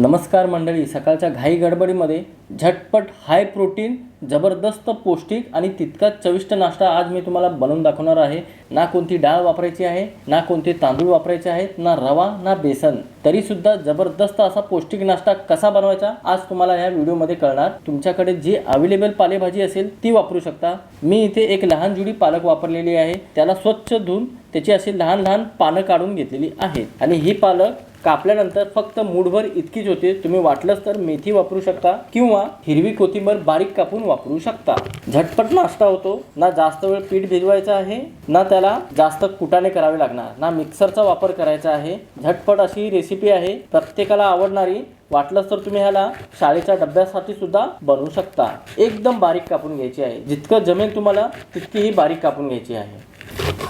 नमस्कार मंडळी सकाळच्या घाई गडबडीमध्ये झटपट हाय प्रोटीन जबरदस्त पौष्टिक आणि तितकाच चविष्ट नाश्ता आज मी तुम्हाला बनवून दाखवणार आहे. ना कोणती डाळ वापरायची आहे ना कोणते तांदूळ वापरायचे आहेत ना रवा ना बेसन. तरीसुद्धा जबरदस्त असा पौष्टिक नाश्ता कसा बनवायचा आज तुम्हाला या व्हिडिओमध्ये कळणार. तुमच्याकडे जी अवेलेबल पालेभाजी असेल ती वापरू शकता. मी इथे एक लहान जुडी पालक वापरलेली आहे. त्याला स्वच्छ धुवून त्याची अशी लहान लहान पानं काढून घेतलेली आहेत. आणि ही पालक कापल्यानंतर फक्त मूठभर इतकीच होते तुम्ही वाटलंच तर मेथी वापरू शकता किंवा हिरवी कोथिंबर बारीक कापून वापरू शकता. झटपट नाश्ता होतो. ना जास्त वेळ पीठ भिजवायचं आहे ना त्याला जास्त कुटाने करावे लागणार. ना मिक्सरचा वापर करायचा आहे. झटपट अशी ही रेसिपी आहे. प्रत्येकाला आवडणारी वाटलंच तर तुम्ही ह्याला शाळेच्या डब्यासाठी सुद्धा बनवू शकता. एकदम बारीक कापून घ्यायची आहे. जितकं जमेल तुम्हाला तितकी ही बारीक कापून घ्यायची आहे.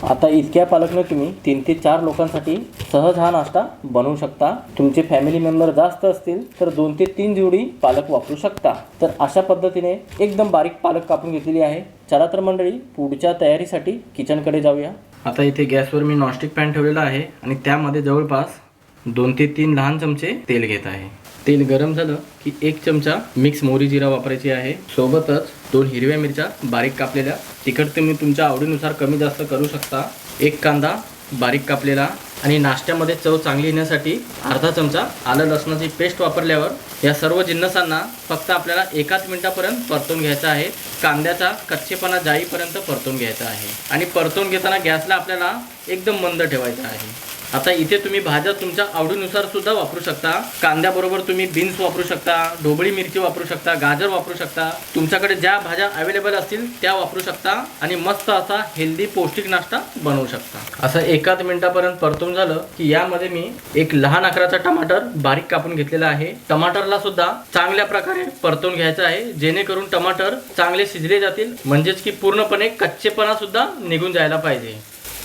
आता इतक्या पालकनं तुम्ही तीन ते चार लोकांसाठी सहज हा नाश्ता बनवू शकता. तुमचे फॅमिली मेंबर जास्त असतील तर दोन ते तीन जोडी पालक वापरू शकता. तर अशा पद्धतीने एकदम बारीक पालक कापून घेतलेली आहे. चला तर मंडळी पुढच्या तयारीसाठी किचनकडे जाऊया. आता इथे गॅसवर मी नॉनस्टिक पॅन ठेवलेला आहे आणि त्यामध्ये जवळपास दोन ते तीन लहान चमचे तेल घेत आहे. तेल गरम झालं की एक चमचा मिक्स मोहरी जिरा वापरायची आहे. सोबतच दोन हिरव्या मिरच्या बारीक कापलेल्या. तिखट तुम्ही तुमच्या आवडीनुसार कमी जास्त करू शकता. एक कांदा बारीक कापलेला आणि नाश्त्यामध्ये चव चांगली येण्यासाठी अर्धा चमचा आलं लसणाची पेस्ट वापरल्यावर या सर्व जिन्नसांना फक्त आपल्याला एकाच मिनिटापर्यंत परतून घ्यायचा आहे. कांद्याचा कच्चेपणा जाईपर्यंत परतून घ्यायचा आहे. आणि परतून घेताना गॅसला आपल्याला एकदम मंद ठेवायचा आहे. आता इथे तुम्ही भाज्या तुमच्या आवडीनुसार सुद्धा वापरू शकता. कांद्याबरोबर तुम्ही बीन्स वापरू शकता ढोबळी मिरची वापरू शकता गाजर वापरू शकता. तुमच्याकडे ज्या भाज्या अवेलेबल असतील त्या वापरू शकता आणि मस्त असा हेल्दी पौष्टिक नाश्ता बनवू शकता. असं एकाच मिनिटापर्यंत परतून झालं की यामध्ये मी एक लहान आकाराचा टमाटर बारीक कापून घेतलेला आहे. टमाटरला सुद्धा चांगल्या प्रकारे परतून घ्यायचं आहे. जेणेकरून टमाटर चांगले शिजले जातील. म्हणजेच की पूर्णपणे कच्चेपणा सुद्धा निघून जायला पाहिजे.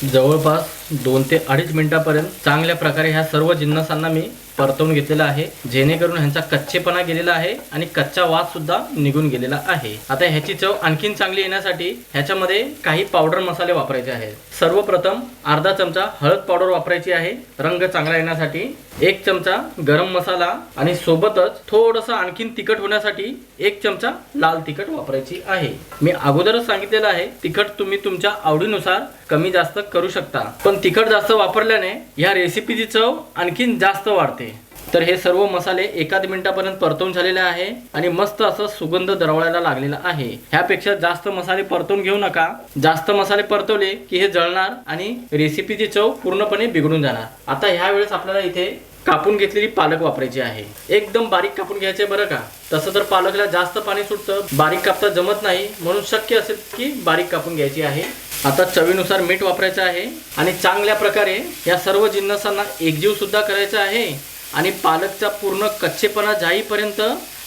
जवळपास दोन ते अडीच मिनिटापर्यंत चांगल्या प्रकारे ह्या सर्व जिन्नसांना मी परतवून घेतलेला आहे. जेणेकरून ह्यांचा कच्चेपणा गेलेला आहे आणि कच्चा वास सुद्धा निघून गेलेला आहे. आता ह्याची चव आणखीन चांगली येण्यासाठी ह्याच्यामध्ये काही पावडर मसाले वापरायचे आहेत. सर्वप्रथम अर्धा चमचा हळद पावडर वापरायची आहे. रंग चांगला येण्यासाठी एक चमचा गरम मसाला आणि सोबतच थोडंसं आणखीन तिखट होण्यासाठी एक चमचा लाल तिखट वापरायची आहे. मी अगोदरच सांगितलेलं आहे तिखट तुम्ही तुमच्या आवडीनुसार कमी जास्त करू शकता. पण तिखट जास्त वापरल्याने ह्या रेसिपीची चव आणखीन जास्त वाढते. तर हे सर्व मसाले एकाच मिनिटापर्यंत परतून झालेले आहे आणि मस्त असं सुगंध दरवळायला लागलेला आहे. ह्यापेक्षा जास्त मसाले परतून घेऊ नका. जास्त मसाले परतवले की हे जळणार आणि रेसिपीची चव पूर्णपणे बिघडून जाणार. आता ह्या वेळेस आपल्याला इथे कापून घेतलेली पालक वापरायची आहे. एकदम बारीक कापून घ्यायचे बरं का? तसं तर पालकला जास्त पाणी सुटतं बारीक कापता जमत नाही म्हणून शक्य असेल की बारीक कापून घ्यायची आहे. आता चवीनुसार मीठ वापरायचं आहे आणि चांगल्या प्रकारे या सर्व जिन्नसांना एकजीव सुद्धा करायचा आहे. आणि पालकचा पूर्ण कच्चेपणा जाईपर्यंत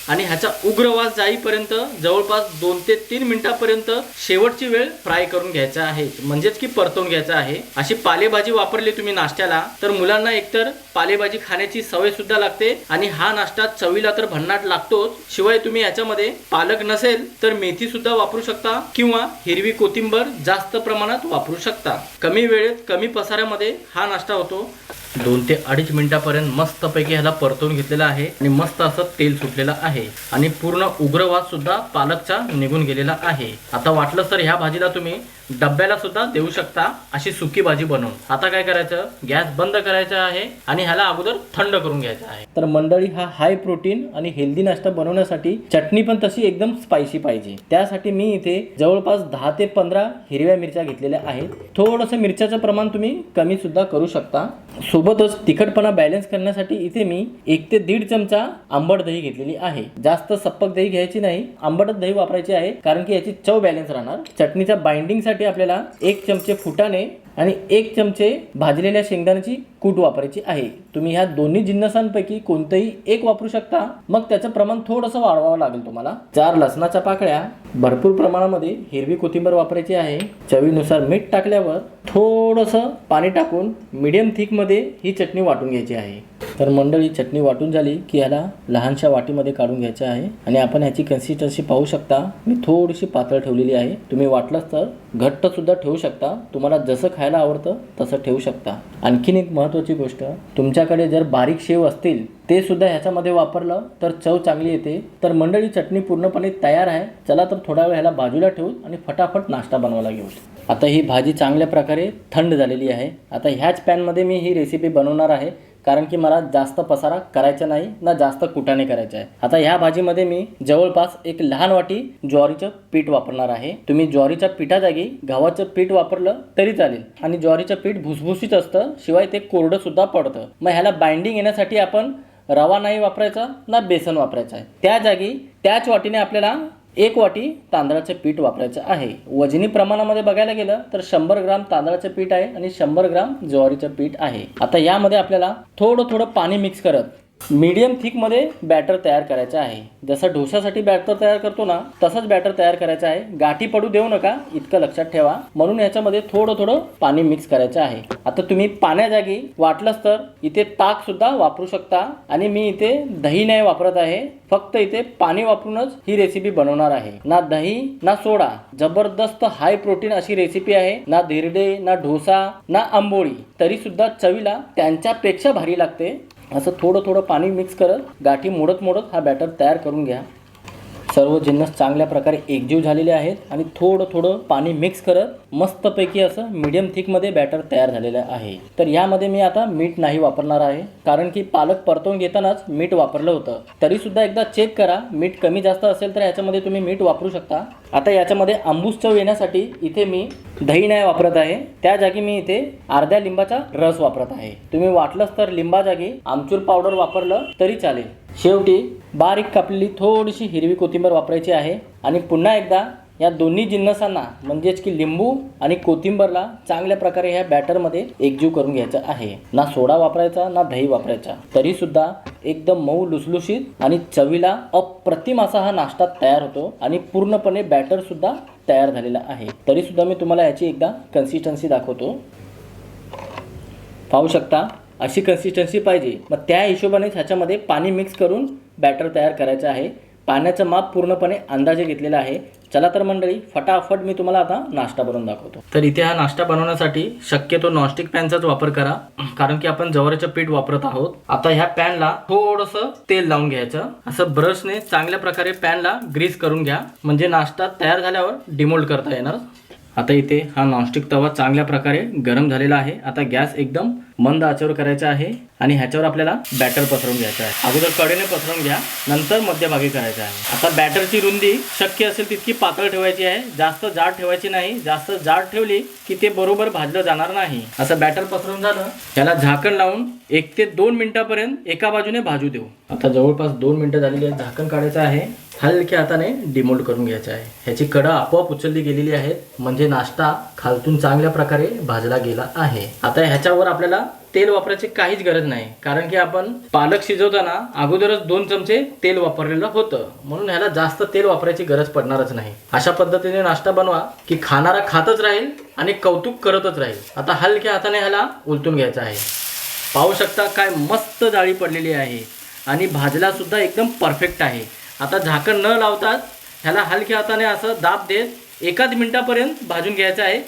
आणि ह्याचा उग्रवास जाईपर्यंत जवळपास दोन ते तीन मिनिटापर्यंत शेवटची वेळ फ्राय करून घ्यायचा आहे. म्हणजेच की परतवून घ्यायचा आहे. अशी पालेभाजी वापरली तुम्ही नाश्त्याला तर मुलांना एकतर पालेभाजी खाण्याची सवय सुद्धा लागते आणि हा नाश्ता चवीला तर भन्नाट लागतोच. शिवाय तुम्ही याच्यामध्ये पालक नसेल तर मेथी सुद्धा वापरू शकता किंवा हिरवी कोथिंबर जास्त प्रमाणात वापरू शकता. कमी वेळेत कमी पसाऱ्यामध्ये हा नाश्ता होतो. दोन ते अडीच मिनिटापर्यंत मस्तपैकी ह्याला परतवून घेतलेला आहे आणि मस्त असं तेल सुटलेलं आहे. आणि पूर्ण उग्रवास सुद्धा पालकचा निघून गेलेला आहे. आता वाटलं तर ह्या भाजीला तुम्ही डब्याला सुद्धा देऊ शकता अशी सुकी भाजी बनवून. आता काय करायचं? गॅस बंद करायचा आहे आणि ह्याला अगोदर थंड करून घ्यायचा आहे. तर मंडळी हा हाय प्रोटीन आणि हेल्दी नाश्ता बनवण्यासाठी चटणी पण तशी एकदम स्पायसी पाहिजे. त्यासाठी मी इथे जवळपास दहा ते पंधरा हिरव्या मिरच्या घेतलेल्या आहेत. थोडंसं मिरच्याचं प्रमाण तुम्ही कमी सुद्धा करू शकता. सोबतच तिखटपणा बॅलन्स करण्यासाठी इथे मी एक ते दीड चमचा आंबट दही घेतलेली आहे. जास्त सप्पक दही घ्यायची नाही. आंबटच दही वापरायची आहे कारण की याची चव बॅलन्स राहणार. चटणीच्या बाइंडिंगसाठी आपल्याला एक चमचे फुटाणे आणि एक चमचे भाजलेल्या शेंगदाण्याची कूट वापरायची आहे. तुम्ही ह्या दोन्ही जिन्नसांपैकी कोणतंही एक वापरू शकता. मग त्याचं प्रमाण थोडंसं वाढवावं लागेल तुम्हाला. चार लसणाच्या पाकळ्या भरपूर प्रमाणामध्ये हिरवी कोथिंबीर वापरायची आहे. चवीनुसार मीठ टाकल्यावर थोडंसं पाणी टाकून मीडियम थिकमध्ये ही चटणी वाटून घ्यायची आहे. तर मंडळी चटणी वाटून झाली की ह्याला लहानशा वाटीमध्ये काढून घ्यायचं आहे. आणि आपण ह्याची कन्सिस्टन्सी पाहू शकता. मी थोडीशी पातळ ठेवलेली आहे. तुम्ही वाटलंच तर घट्टसुद्धा ठेवू शकता. तुम्हाला जसं खायला आवडतं तसं ठेवू शकता. आणखीन एक महत्त्वाची गोष्ट तुमच्याकडे जर बारीक शेव असतील ते सुद्धा ह्याच्यामध्ये वापरलं तर चव चांगली येते. तर मंडळी चटणी पूर्णपणे तयार आहे. चला तर थोडा वेळ ह्याला बाजूला ठेवू आणि फटाफट नाश्ता बनवायला घेऊ. आता ही भाजी चांगल्या प्रकारे थंड झालेली आहे. आता ह्याच पॅनमध्ये मी ही रेसिपी बनवणार आहे. कारण की मला जास्त पसारा करायचा नाही ना जास्त कुटाने करायचं आहे. आता ह्या भाजीमध्ये मी जवळपास एक लहान वाटी ज्वारीचं पीठ वापरणार आहे. तुम्ही ज्वारीच्या पिठाजागी गव्हाचं पीठ वापरलं तरी चालेल. आणि ज्वारीचं पीठ भुसभुशीत असतं शिवाय ते कोरडं सुद्धा पडतं. मग ह्याला बाइंडिंग येण्यासाठी आपण रवा नाही वापरायचा ना बेसन वापरायचं आहे. त्या जागी त्याच वाटीने आपल्याला एक वाटी तांदळाचं पीठ वापरायचं आहे. वजनी प्रमाणामध्ये बघायला गेलं तर शंभर ग्राम तांदळाचं पीठ आहे आणि शंभर ग्राम ज्वारीचं पीठ आहे. आता यामध्ये आपल्याला थोडं थोडं पाणी मिक्स करत मीडियम थिकमध्ये बॅटर तयार करायचं आहे. जसं डोसासाठी बॅटर तयार करतो ना तसंच बॅटर तयार करायचं आहे. गाठी पडू देऊ नका इतकं लक्षात ठेवा. म्हणून याच्यामध्ये थोडं थोडं पाणी मिक्स करायचं आहे. आता तुम्ही पाण्याजागी वाटलंच तर इथे ताक सुद्धा वापरू शकता आणि मी इथे दही नाही वापरत आहे. फक्त इथे पाणी वापरूनच ही रेसिपी बनवणार आहे. ना दही ना सोडा. जबरदस्त हाय प्रोटीन अशी रेसिपी आहे. ना धिरडे ना डोसा ना आंबोळी. तरी सुद्धा चवीला त्यांच्यापेक्षा भारी लागते. असं थोडं थोडं पाणी मिक्स करत गाठी मोडत मोडत हा बॅटर तयार करून घ्या. सर्व जिन्नस चांगल्या प्रकारे एकजीव झालेले आहेत आणि थोडं थोडं पाणी मिक्स करत मस्तपैकी असं मीडियम थिकमध्ये बॅटर तयार झालेलं आहे. तर यामध्ये मी आता मीठ नाही वापरणार आहे कारण की पालक परतवून घेतानाच मीठ वापरलं होतं. तरी सुद्धा एकदा चेक करा मीठ कमी जास्त असेल तर याच्यामध्ये तुम्ही मीठ वापरू शकता. आता याच्यामध्ये आंबूस चव येण्यासाठी इथे मी दही नाही वापरत आहे त्या जागी मी इथे अर्ध्या लिंबाचा रस वापरत आहे. तुम्ही वाटलंच तर लिंबा जागी आमचूर पावडर वापरलं तरी चालेल. शेवटी बारीक कापलेली थोडीशी हिरवी कोथिंबीर वापरायची आहे आणि पुन्हा एकदा या दोन्ही जिन्नसांना म्हणजेच की लिंबू आणि कोथिंबरला चांगल्या प्रकारे ह्या बॅटरमध्ये एकजीव करून घ्यायचं आहे. ना सोडा वापरायचा ना दही वापरायचा. तरी सुद्धा एकदम मऊ लुसलुशीत आणि चवीला अप्रतिम असा हा नाश्ता तयार होतो आणि पूर्णपणे बॅटर सुद्धा तयार झालेला आहे. तरी सुद्धा मी तुम्हाला याची एकदा कन्सिस्टन्सी दाखवतो. पाहू शकता? अशी कन्सिस्टन्सी पाहिजे. मग त्या हिशोबानेच ह्याच्यामध्ये पाणी मिक्स करून बॅटर तयार करायचं आहे. पाण्याचं माप पूर्णपणे अंदाजे घेतलेला आहे. चला तर मंडळी फटाफट मी तुम्हाला आता नाश्ता बनवून दाखवतो. तर इथे हा नाश्ता बनवण्यासाठी शक्यतो नॉनस्टिक पॅनचाच वापर करा. कारण की आपण जवळचं पीठ वापरत आहोत. आता ह्या पॅनला थोडंसं तेल लावून घ्यायचं. असं ब्रशने चांगल्या प्रकारे पॅनला ग्रीस करून घ्या. म्हणजे नाश्ता तयार झाल्यावर डिमोल्ड करता येणार. आता इथे हा नॉनस्टिक तवा चांगल्या प्रकारे गरम झालेला आहे. आता गॅस एकदम मंद आचेवर करायचा आहे आणि ह्याच्यावर आपल्याला बॅटर पसरवून घ्यायचं आहे. अगोदर कडेने पसरवून घ्या नंतर मध्यभागी करायचं आहे. आता बॅटरची रुंदी शक्य असेल तितकी पातळ ठेवायची आहे. जास्त जाड ठेवायची नाही. जास्त जाड ठेवली की ते बरोबर भाजलं जाणार नाही. असं बॅटर पसरवून झालं त्याला झाकण लावून एक ते दोन मिनिटापर्यंत एका बाजूने भाजू देऊ. आता जवळपास दोन मिनिटं झालेली आहेत. झाकण काढायचं आहे. हलक्या हाताने डिमोल्ड करून घ्यायचे आहे. ह्याची कडा आपोआप उचलली गेलेली आहेत. म्हणजे नाश्ता खालतून चांगल्या प्रकारे भाजला गेला आहे. आता ह्याच्यावर आपल्याला तेल वापरायची काहीच गरज नाही. कारण की आपण पालक शिजवताना अगोदरच दोन चमचे तेल वापरलेलं होतं. म्हणून ह्याला जास्त तेल वापरायची गरज पडणारच नाही. अशा पद्धतीने नाश्ता बनवा की खाणारा खातच राहील आणि कौतुक करतच राहील. आता हलक्या हाताने ह्याला उलटून घ्यायचं आहे. पाहू शकता काय मस्त जाळी पडलेली आहे. आणि भाजला सुद्धा एकदम परफेक्ट आहे. आता झाकण न लावताच ह्याला हलक्या हाताने असं दाब देत एकाच मिनिटापर्यंत भाजून घ्यायचं आहे.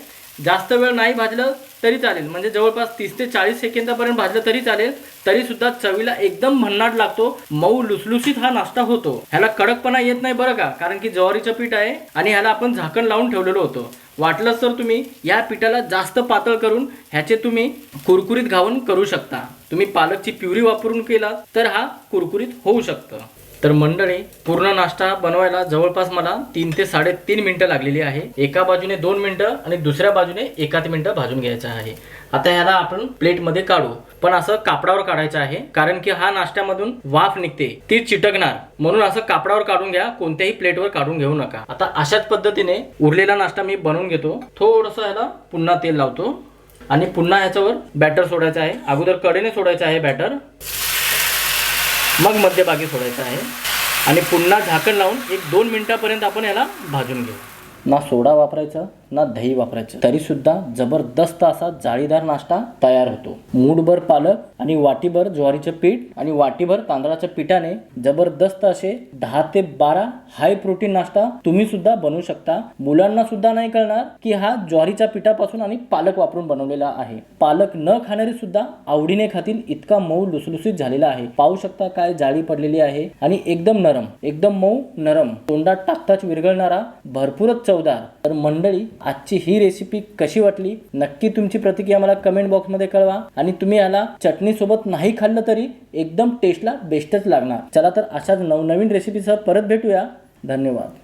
जास्त वेळ नाही भाजलं तरी चालेल. म्हणजे जवळपास तीस ते चाळीस सेकंदापर्यंत भाजलं तरी चालेल. तरी सुद्धा चवीला एकदम भन्नाट लागतो. मऊ लुसलुसीत हा नाश्ता होतो. ह्याला कडकपणा येत नाही बरं का? कारण की ज्वारीचं पीठ आहे आणि ह्याला आपण झाकण लावून ठेवलेलं होतं. वाटलंच तर तुम्ही या पिठाला जास्त पातळ करून ह्याचे तुम्ही कुरकुरीत घावून करू शकता. तुम्ही पालकची प्युरी वापरून केला तर हा कुरकुरीत होऊ शकतं. तर मंडळी पूर्ण नाश्ता बनवायला जवळपास मला तीन ते साडेतीन मिनटं लागलेली आहे. एका बाजूने दोन मिनटं आणि दुसऱ्या बाजूने एकाच मिनटं भाजून घ्यायचं आहे. आता ह्याला आपण प्लेटमध्ये काढू. पण असं कापडावर काढायचं आहे कारण की हा नाश्त्यामधून वाफ निघते ती चिटकणार. म्हणून असं कापडावर काढून घ्या कोणत्याही प्लेटवर काढून घेऊ नका. आता अशाच पद्धतीने उरलेला नाश्ता मी बनवून घेतो. थोडंसं ह्याला पुन्हा तेल लावतो. आणि पुन्हा ह्याच्यावर बॅटर सोडायचं आहे. अगोदर कडेने सोडायचं आहे बॅटर मग मध्यभागी सोडायचं आहे. आणि पुन्हा झाकण लावून एक दोन मिनटापर्यंत आपण याला भाजून घेऊ. ना सोडा वापरायचा. ना दही वापरायचं. तरी सुद्धा जबरदस्त असा जाळीदार नाश्ता तयार होतो. मूठभर पालक आणि वाटीभर ज्वारीचं पीठ आणि वाटीभर तांदळाच्या पिठाने जबरदस्त असे दहा ते बारा हाय प्रोटीन नाश्ता तुम्ही सुद्धा बनवू शकता. मुलांना सुद्धा नाही कळणार की हा ज्वारीच्या पिठापासून आणि पालक वापरून बनवलेला आहे. पालक न खाणारी सुद्धा आवडीने खातील इतका मऊ लुसलुसीत झालेला आहे. पाहू शकता काय जाळी पडलेली आहे. आणि एकदम नरम एकदम मऊ नरम तोंडात टाकताच विरघळणारा भरपूरच चवदार. तर मंडळी आजची ही रेसिपी कशी वाटली? नक्की तुमची प्रतिक्रिया मला कमेंट बॉक्समध्ये कळवा. आणि तुम्ही याला चटणीसोबत नाही खाल्लं तरी एकदम टेस्टला बेस्टच लागणार. चला तर अशाच नवनवीन रेसिपीसह परत भेटूया. धन्यवाद.